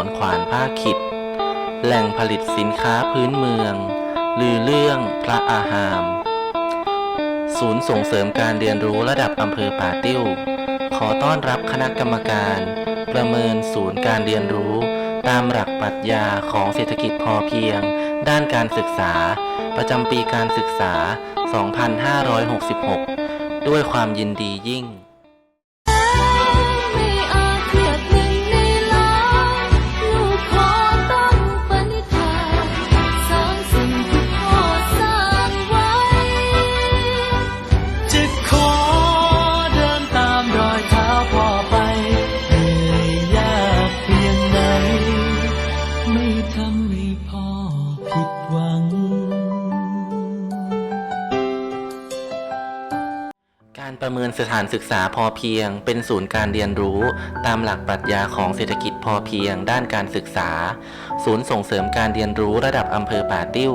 อนขวานผ้าขิด แหล่งผลิตสินค้าพื้นเมือง ลือเรื่องพระอาหาม ศูนย์ส่งเสริมการเรียนรู้ระดับอำเภอป่าติ้ว ขอต้อนรับคณะกรรมการ ประเมินศูนย์การเรียนรู้ตามหลักปรัชญาของเศรษฐกิจพอเพียง ด้านการศึกษา ประจำปีการศึกษา 2566 ด้วยความยินดียิ่ง ประเมินสถานศึกษาพอเพียง เป็นศูนย์การเรียนรู้ ตามหลักปรัชญาของเศรษฐกิจพอเพียง ด้านการศึกษา ศูนย์ส่งเสริมการเรียนรู้ระดับอำเภอป่าติ้ว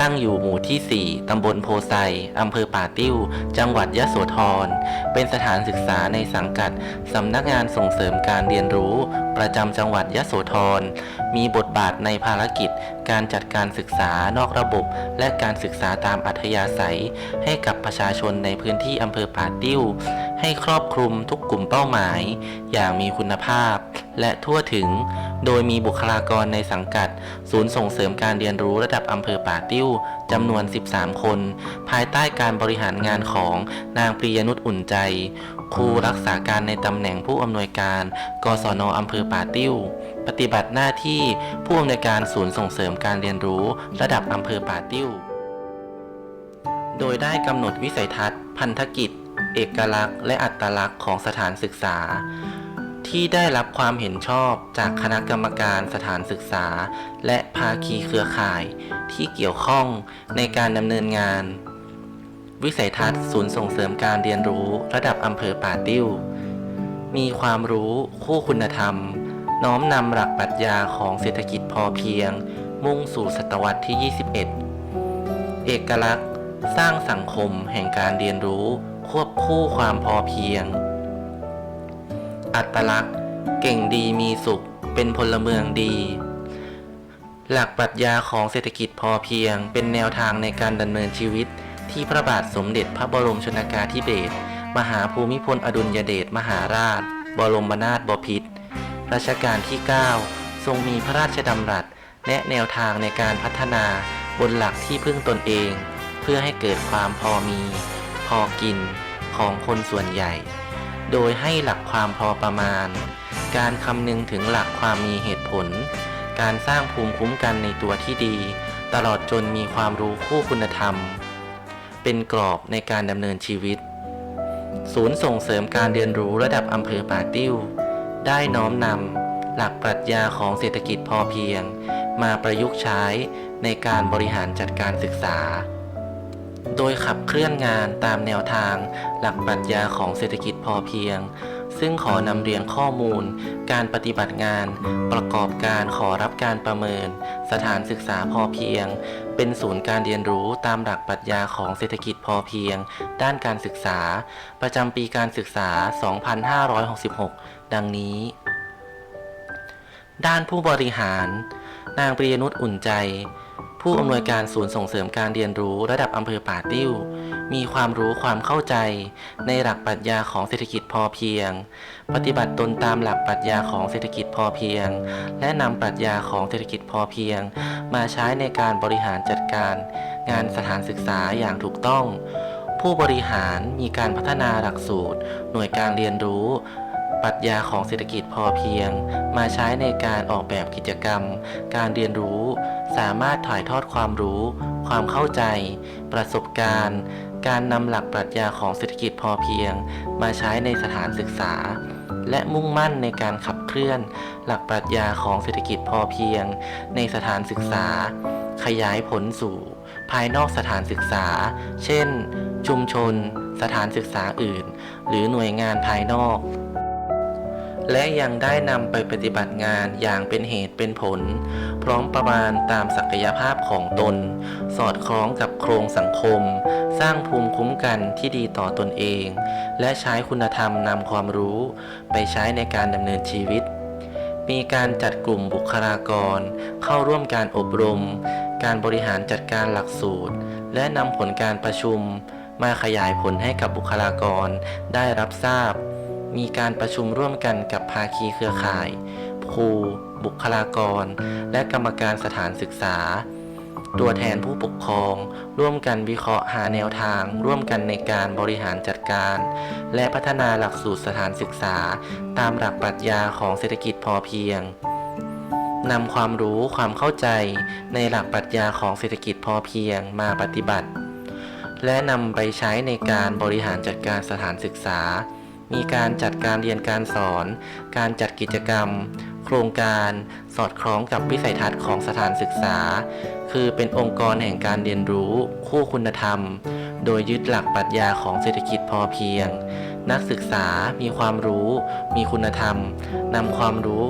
ตั้งอยู่หมู่ที่ 4 ตำบลโพไซอำเภอป่าติ้ว จังหวัดยะโสธร เป็นสถานศึกษาในสังกัดสำนักงานส่งเสริมการเรียนรู้ ประจำจังหวัดยะโสธร มีบทบาทในภารกิจ การจัดการศึกษานอกระบบ และการศึกษาตามอัธยาศัย ให้กับประชาชนในพื้นที่อำเภอป่าติ้ว ให้ครอบคลุมทุกกลุ่มเป้าหมาย อย่างมีคุณภาพ และทั่วถึง โดยมีบุคลากรในสังกัด ศูนย์ส่งเสริมการเรียนรู้ระดับอำเภอป่าติ้วจำนวน 13 คน ภายใต้การบริหารงานของนางปริยนุชอุ่นใจ ครูรักษาการในตำแหน่งผู้อำนวยการ กศนอำเภอป่าติ้ว ปฏิบัติหน้าที่ผู้อำนวยการศูนย์ส่งเสริมการเรียนรู้ระดับอำเภอป่าติ้ว โดยได้กำหนดวิสัยทัศน์ พันธกิจ เอกลักษณ์ และอัตลักษณ์ของสถานศึกษา ที่ได้รับความเห็นชอบจากคณะกรรมการสถานศึกษา และภาคีเครือข่าย ที่เกี่ยวข้องในการดำเนินงาน วิสัยทัศน์ศูนย์ส่งเสริมการเรียนรู้ระดับอำเภอป่าติ้ว มีความรู้คู่คุณธรรม น้อมนำหลักปรัชญาของเศรษฐกิจพอเพียง มุ่งสู่ศตวรรษที่ 21 เอกลักษณ์ สร้างสังคมแห่งการเรียนรู้ ควบคู่ความพอเพียง อัตลักษณ์ เก่งดีมีสุข เป็นพลเมืองดีหลักปรัชญาของเศรษฐกิจพอเพียงเป็นแนวทางในการดำเนินชีวิต ที่พระบาทสมเด็จพระบรมชนกาธิเบศรมหาภูมิพลอดุลยเดชมหาราช บรมนาถบพิตรรัชกาลที่ 9 ทรงมีพระราชดำรัสแนะแนวทางในการพัฒนาบนหลักที่พึ่งตนเอง เพื่อให้เกิดความพอมี พอกินของคนส่วนใหญ่ โดยให้หลักความพอประมาณ การคำนึงถึงหลักความมีเหตุผล การสร้างภูมิคุ้มกันในตัวที่ดี ตลอดจนมีความรู้คู่คุณธรรม เป็นกรอบในการดำเนินชีวิต ศูนย์ส่งเสริมการเรียนรู้ระดับอำเภอป่าติ้ว ได้น้อมนำหลักปรัชญาของเศรษฐกิจพอเพียง มาประยุกต์ใช้ในการบริหารจัดการศึกษา โดยขับเคลื่อนงานตามแนวทาง หลักปรัชญาของเศรษฐกิจพอเพียง ซึ่งขอนำเรียงข้อมูล การปฏิบัติงาน ประกอบการขอรับการประเมิน สถานศึกษาพอเพียง เป็นศูนย์การเรียนรู้ตามหลักปรัชญาของเศรษฐกิจพอเพียง ด้านการศึกษา ประจำปีการศึกษา 2566 ดังนี้ ด้านผู้บริหาร นางปริยนุชอุ่นใจ ผู้อำนวยการศูนย์ส่งเสริมการเรียนรู้ระดับอำเภอป่าติ้ว มีความรู้ความเข้าใจ ในหลักปรัชญาของเศรษฐกิจพอเพียง ปฏิบัติตนตามหลักปรัชญาของเศรษฐกิจพอเพียง และนำปรัชญาของเศรษฐกิจพอเพียง มาใช้ในการบริหารจัดการ งานสถานศึกษาอย่างถูกต้อง ผู้บริหารมีการพัฒนาหลักสูตร หน่วยการเรียนรู้ ปรัชญาของเศรษฐกิจพอเพียง มาใช้ในการออกแบบกิจกรรม การเรียนรู้ สามารถถ่ายทอดความรู้ ความเข้าใจ ประสบการณ์ การนำหลักปรัชญาของเศรษฐกิจพอเพียง มาใช้ในสถานศึกษา และมุ่งมั่นในการขับเคลื่อน หลักปรัชญาของเศรษฐกิจพอเพียง ในสถานศึกษา ขยายผลสู่ ภายนอกสถานศึกษา เช่น ชุมชน สถานศึกษาอื่น หรือหน่วยงานภายนอก และยังได้นำไปปฏิบัติงานอย่างเป็นเหตุเป็นผล พร้อมประมาณตามศักยภาพของตน สอดคล้องกับโครงสังคม สร้างภูมิคุ้มกันที่ดีต่อตนเอง และใช้คุณธรรมนำความรู้ ไปใช้ในการดำเนินชีวิต มีการจัดกลุ่มบุคลากร เข้าร่วมการอบรม การบริหารจัดการหลักสูตร และนำผลการประชุม มาขยายผลให้กับบุคลากรได้รับทราบ มีการประชุมร่วมกันกับภาคีเครือข่าย ครู บุคลากร และกรรมการสถานศึกษา ตัวแทนผู้ปกครอง ร่วมกันวิเคราะห์หาแนวทาง ร่วมกันในการบริหารจัดการ และพัฒนาหลักสูตรสถานศึกษา ตามหลักปรัชญาของเศรษฐกิจพอเพียงนำความรู้ความเข้าใจในหลักปรัชญาของเศรษฐกิจพอเพียงมาปฏิบัติ และนำไปใช้ในการบริหารจัดการสถานศึกษา มีการจัดการเรียนการสอน การจัดกิจกรรม โครงการสอดคล้องกับวิสัยทัศน์ของสถานศึกษา คือเป็นองค์กรแห่งการเรียนรู้ คู่คุณธรรม โดยยึดหลักปรัชญาของเศรษฐกิจพอเพียง นักศึกษามีความรู้ มีคุณธรรมนำความรู้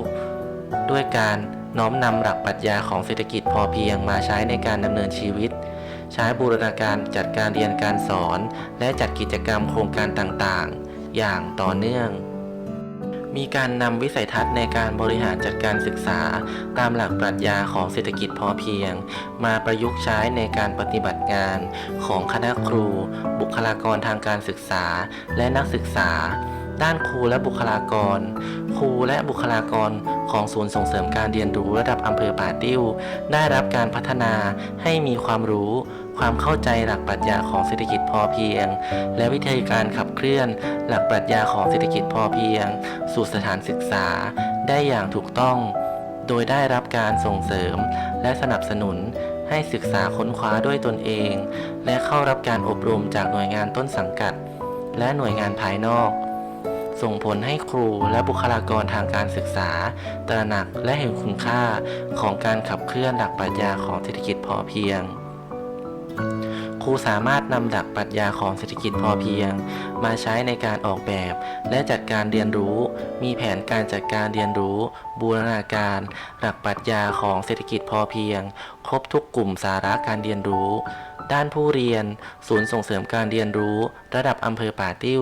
ด้วยการน้อมนำหลักปรัชญาของเศรษฐกิจพอเพียงมาใช้ในการดำเนินชีวิต ใช้บูรณาการจัดการเรียนการสอน และจัดกิจกรรมโครงการต่างๆ อย่างต่อเนื่อง มีการนำวิสัยทัศน์ในการบริหารจัดการศึกษา ตามหลักปรัชญาของเศรษฐกิจพอเพียง มาประยุกต์ใช้ในการปฏิบัติงานของคณะครู บุคลากรทางการศึกษา และนักศึกษา ด้านครูและบุคลากร ครูและบุคลากรของศูนย์ส่งเสริมการเรียนรู้ระดับอำเภอป่าติ้ว ได้รับการพัฒนาให้มีความรู้ ความเข้าใจหลักปรัชญาของเศรษฐกิจพอเพียง และวิธีการขับเคลื่อน หลักปรัชญาของเศรษฐกิจพอเพียง สู่สถานศึกษา ได้อย่างถูกต้อง โดยได้รับการส่งเสริม และสนับสนุนให้ศึกษาค้นคว้าด้วยตนเอง และเข้ารับการอบรมจากหน่วยงานต้นสังกัด และหน่วยงานภายนอก ส่งผลให้ครูและบุคลากรทางการศึกษา ตระหนักและเห็นคุณค่าของการขับเคลื่อนหลักปรัชญาของเศรษฐกิจพอเพียง รูสามารถนำหลักปรัชญาของเศรษฐกิจพอเพียง มาใช้ในการออกแบบ และจัดการเรียนรู้ มีแผนการจัดการเรียนรู้ บูรณาการ หลักปรัชญาของเศรษฐกิจพอเพียง ครบทุกกลุ่มสาระการเรียนรู้ ด้านผู้เรียน ศูนย์ส่งเสริมการเรียนรู้ ระดับอำเภอป่าติ้ว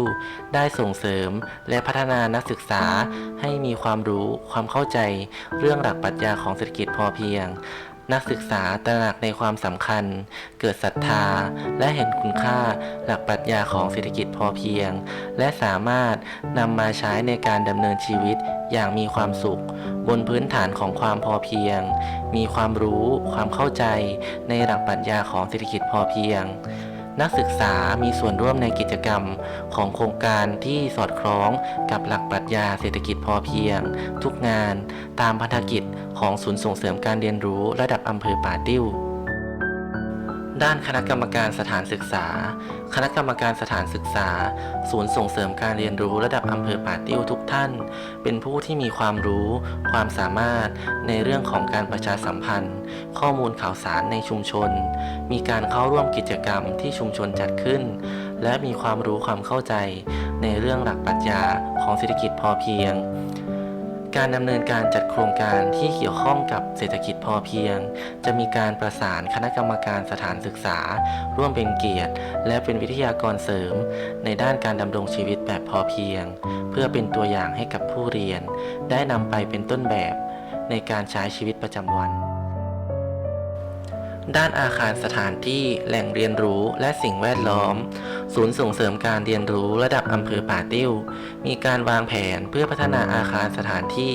ได้ส่งเสริม และพัฒนานักศึกษาให้มีความรู้ ความเข้าใจ เรื่องหลักปรัชญาของเศรษฐกิจพอเพียง นักศึกษาตระหนักในความสำคัญ เกิดศรัทธา และเห็นคุณค่าหลักปรัชญาของเศรษฐกิจพอเพียง และสามารถนำมาใช้ในการดำเนินชีวิตอย่างมีความสุข บนพื้นฐานของความพอเพียง มีความรู้ความเข้าใจในหลักปรัชญาของเศรษฐกิจพอเพียงนักศึกษามีส่วนร่วมในกิจกรรมของโครงการที่สอดคล้องกับหลักปรัชญาเศรษฐกิจพอเพียง ทุกงานตามพันธกิจ ของศูนย์ส่งเสริมการเรียนรู้ระดับอำเภอป่าติ้ว ด้านคณะกรรมการสถานศึกษา คณะกรรมการสถานศึกษา ศูนย์ส่งเสริมการเรียนรู้ระดับอำเภอป่าติ้วทุกท่าน เป็นผู้ที่มีความรู้ ความสามารถในเรื่องของการประชาสัมพันธ์ ข้อมูลข่าวสารในชุมชน มีการเข้าร่วมกิจกรรมที่ชุมชนจัดขึ้น และมีความรู้ความเข้าใจ ในเรื่องหลักปรัชญาของเศรษฐกิจพอเพียง การดำเนินการจัดโครงการที่เกี่ยวข้องกับเศรษฐกิจพอเพียง จะมีการประสานคณะกรรมการสถานศึกษา ร่วมเป็นเกียรติ และเป็นวิทยากรเสริม ในด้านการดำรงชีวิตแบบพอเพียง เพื่อเป็นตัวอย่างให้กับผู้เรียน ได้นำไปเป็นต้นแบบ ในการใช้ชีวิตประจำวัน ด้านอาคารสถานที่แหล่งเรียนรู้และสิ่งแวดล้อม ศูนย์ส่งเสริมการเรียนรู้ระดับอำเภอป่าติ้ว มีการวางแผนเพื่อพัฒนาอาคารสถานที่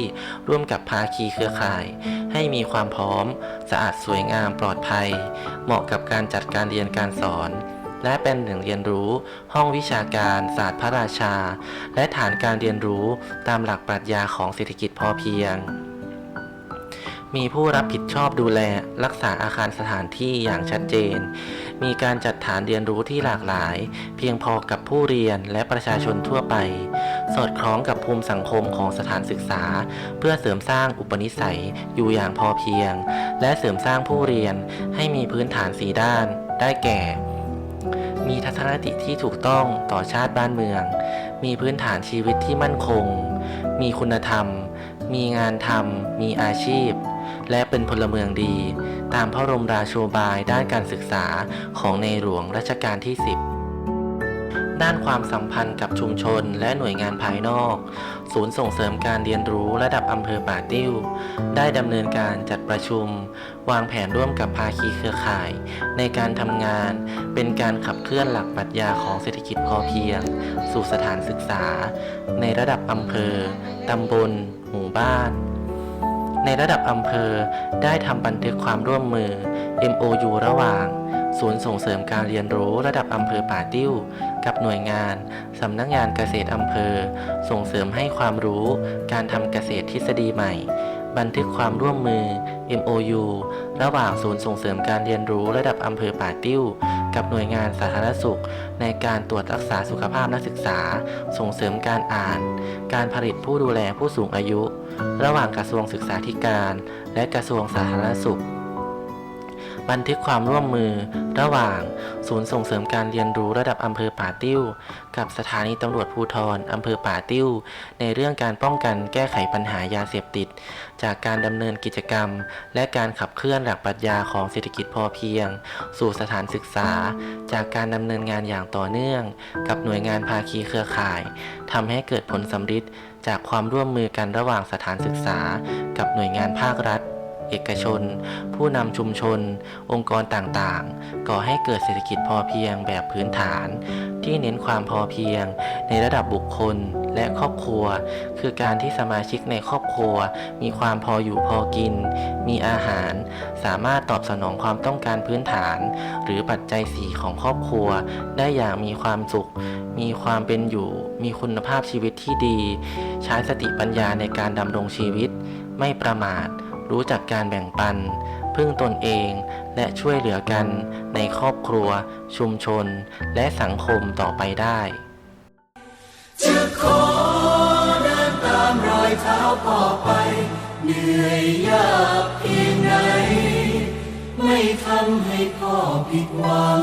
ร่วมกับภาคีเครือข่าย ให้มีความพร้อม สะอาดสวยงามปลอดภัย เหมาะกับการจัดการเรียนการสอน และเป็นแหล่งเรียนรู้ ห้องวิชาการ ศาสตร์พระราชา และฐานการเรียนรู้ตามหลักปรัชญาของเศรษฐกิจพอเพียง มีผู้รับผิดชอบดูแล รักษาอาคารสถานที่อย่างชัดเจน มีการจัดฐานเรียนรู้ที่หลากหลาย เพียงพอกับผู้เรียนและประชาชนทั่วไป สอดคล้องกับภูมิสังคมของสถานศึกษา เพื่อเสริมสร้างอุปนิสัยอยู่อย่างพอเพียง และเสริมสร้างผู้เรียนให้มีพื้นฐานสีด้าน ได้แก่ มีทัศนคติที่ถูกต้องต่อชาติบ้านเมือง มีพื้นฐานชีวิตที่มั่นคง มีคุณธรรม มีงานทำมีอาชีพ และเป็นพลเมืองดี ตามพระบรมราโชบายด้านการศึกษาของในหลวงรัชกาลที่ 10ด้านความสัมพันธ์กับชุมชนและหน่วยงานภายนอก ศูนย์ส่งเสริมการเรียนรู้ระดับอำเภอป่าติ้ว ได้ดำเนินการจัดประชุม วางแผนร่วมกับภาคีเครือข่าย ในการทำงาน เป็นการขับเคลื่อนหลักปรัชญาของเศรษฐกิจพอเพียง สู่สถานศึกษา ในระดับอำเภอ ตำบล หมู่บ้าน ในระดับอำเภอได้ทำบันทึกความร่วมมือ MOU ระหว่าง ศูนย์ส่งเสริมการเรียนรู้ระดับอำเภอป่าติ้ว กับหน่วยงานสำนักงานเกษตรอำเภอ ส่งเสริมให้ความรู้การทำเกษตรทฤษฎีใหม่ บันทึกความร่วมมือ MOU ระหว่างศูนย์ส่งเสริมการเรียนรู้ระดับอำเภอป่าติ้ว กับหน่วยงานสาธารณสุข ในการตรวจรักษาสุขภาพนักศึกษา ส่งเสริมการอ่าน การผลิตผู้ดูแลผู้สูงอายุ ระหว่างกระทรวงศึกษาธิการ และกระทรวงสาธารณสุข บันทึกความร่วมมือ ระหว่าง ศูนย์ส่งเสริมการเรียนรู้ระดับอำเภอป่าติ้ว กับสถานีตำรวจภูธรอำเภอป่าติ้ว ในเรื่องการป้องกันแก้ไขปัญหายาเสพติด จากการดำเนินกิจกรรม และการขับเคลื่อนหลักปรัชญาของเศรษฐกิจพอเพียง สู่สถานศึกษา จากการดำเนินงานอย่างต่อเนื่อง กับหน่วยงานภาคีเครือข่ายทำให้เกิดผลสำฤทธิ์จากความร่วมมือกันระหว่างสถานศึกษา กับหน่วยงานภาครัฐ เอกชน ผู้นำชุมชน องค์กรต่างๆ ก่อให้เกิดเศรษฐกิจพอเพียงแบบพื้นฐาน ที่เน้นความพอเพียง ในระดับบุคคลและครอบครัว คือการที่สมาชิกในครอบครัว มีความพออยู่พอกิน มีอาหาร สามารถตอบสนองความต้องการพื้นฐาน หรือปัจจัยสีของครอบครัว ได้อย่างมีความสุข มีความเป็นอยู่ มีคุณภาพชีวิตที่ดี ใช้สติปัญญาในการดำรงชีวิต ไม่ประมาท รู้จักการแบ่งปัน พึ่งตนเองและช่วยเหลือกันในครอบครัว ชุมชน และสังคมต่อไปได้จะขอเดินตามรอยเท้าพ่อไป เหนื่อยยากเพียงไหนไม่ทำให้พ่อผิดหวัง